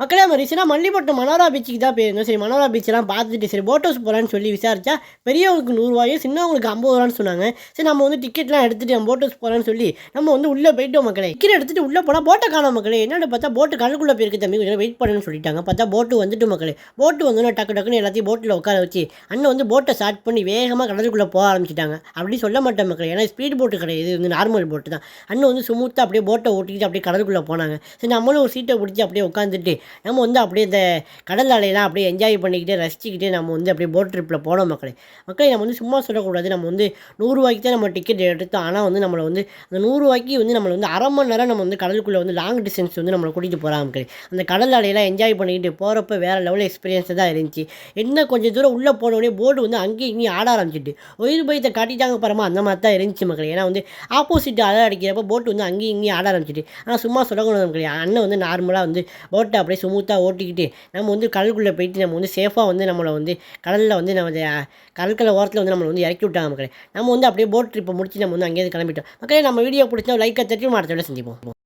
மக்களே நம்ம ரீசெண்டாக மல்லிப்பட்டம் மனோரா பீச்சுக்கு தான் போயிருந்தோம். சரி மனோரா பீச்செல்லாம் பார்த்துட்டு சரி போட் ஹவுஸ் போகலான்னு சொல்லி விசாரிச்சா பெரியவங்களுக்கு நூறுரூவாயும் சின்னவங்களுக்கு ஐம்பது ரூபான்னு சொன்னாங்க. சரி நம்ம வந்து டிக்கெட்லாம் எடுத்துகிட்டு நம்ம போட் ஹவுஸ் போகலான்னு சொல்லி நம்ம வந்து உள்ளே போயிட்டோம் மக்களே. டிக்கெட் எடுத்துகிட்டு உள்ளே போனால் போட்டை காணும் மக்களே. என்னென்னு பார்த்தா போட்டு கடலுக்குள்ளே போயிருக்கு தம்பி. கொஞ்சம் வெயிட் பண்ணணும்னு சொல்லிட்டாங்க. பார்த்தா போட்டு வந்துட்டு மக்களே. போட்டு வந்தோன்னே டக்கு டக்குன்னு எல்லாத்தையும் போட்டில் உட்கார வச்சு அண்ணன் வந்து போட்டை ஸ்டார்ட் பண்ணி வேகமாக கடலுக்குள்ளே போக ஆரம்பிச்சிட்டாங்க. அப்படி சொல்ல மாட்டேன் மக்களே. ஏன்னா ஸ்பீட் போட்டு கிடையாது. இது வந்து நார்மல் போட்டு தான். அண்ணன் வந்து சுமூத்தாக அப்படியே போட்டை ஓட்டிக்கிட்டு அப்படியே கடலுக்குள்ளே போனாங்க. சரி நம்மளும் ஒரு சீட்டை பிடிச்சி அப்படியே உட்காந்துட்டு நம்ம வந்து அப்படியே இந்த கடல் அலையெல்லாம் அப்படியே என்ஜாய் பண்ணிக்கிட்டு ரசிச்சுக்கிட்டு நம்ம வந்து அப்படியே போட் ட்ரிப்பில் போனோம் மக்களே. மக்களே நம்ம வந்து சும்மா சொல்லக்கூடாது. நம்ம வந்து நூறுரூவாய்க்கு தான் நம்ம டிக்கெட் எடுத்தோம். ஆனால் வந்து நம்மளை வந்து அந்த நூறுரூவாய்க்கு வந்து நம்மளை வந்து அரை மணி நேரம் நம்ம வந்து கடலுக்குள்ளே வந்து லாங் டிஸ்டன்ஸ் வந்து நம்மளை கூட்டிகிட்டு போகிறாங்க மக்களே. அந்த கடல் அலையெல்லாம் என்ஜாய் பண்ணிக்கிட்டு போகிறப்ப வேறு லெவல் எக்ஸ்பீரியன்ஸ் தான் இருந்துச்சு. என்ன கொஞ்சம் தூரம் உள்ளே போனோடனே போர்டு வந்து அங்கேயும் இங்கேயும் ஆட ஆரம்பிச்சிட்டு உயிர் பயத்தை காட்டிட்டாங்க பாருமா அந்த மாதிரி தான் இருந்துச்சு மக்கள். ஏன்னா வந்து ஆப்போசிட் அலை அடிக்கிறப்ப போட்டு வந்து அங்கேயும் இங்கேயும் ஆட ஆரம்பிச்சிட்டு ஆனால் சும்மா சொல்லக்கூடாது மக்களே. அண்ணன் வந்து நார்மலாக வந்து போட்டை அப்படியே ஸ்மூத்தாக ஓட்டிக்கிட்டு நம்ம வந்து கடலுக்குள்ளே போயிட்டு நம்ம வந்து சேஃபாக வந்து நம்மளை வந்து கடலில் வந்து நம்ம கடற்கரை ஓரத்தில் வந்து நம்மளை வந்து இறக்கி விட்டாங்க மக்களே. நம்ம வந்து அப்படியே போட் ட்ரிப்பை முடிச்சு நம்ம வந்து அங்கேயிருந்து கிளம்பிட்டோம். மக்களே நம்ம வீடியோ பிடிச்சா லைக்கை தட்டி மாற்றத்தோட செஞ்சுப்போம்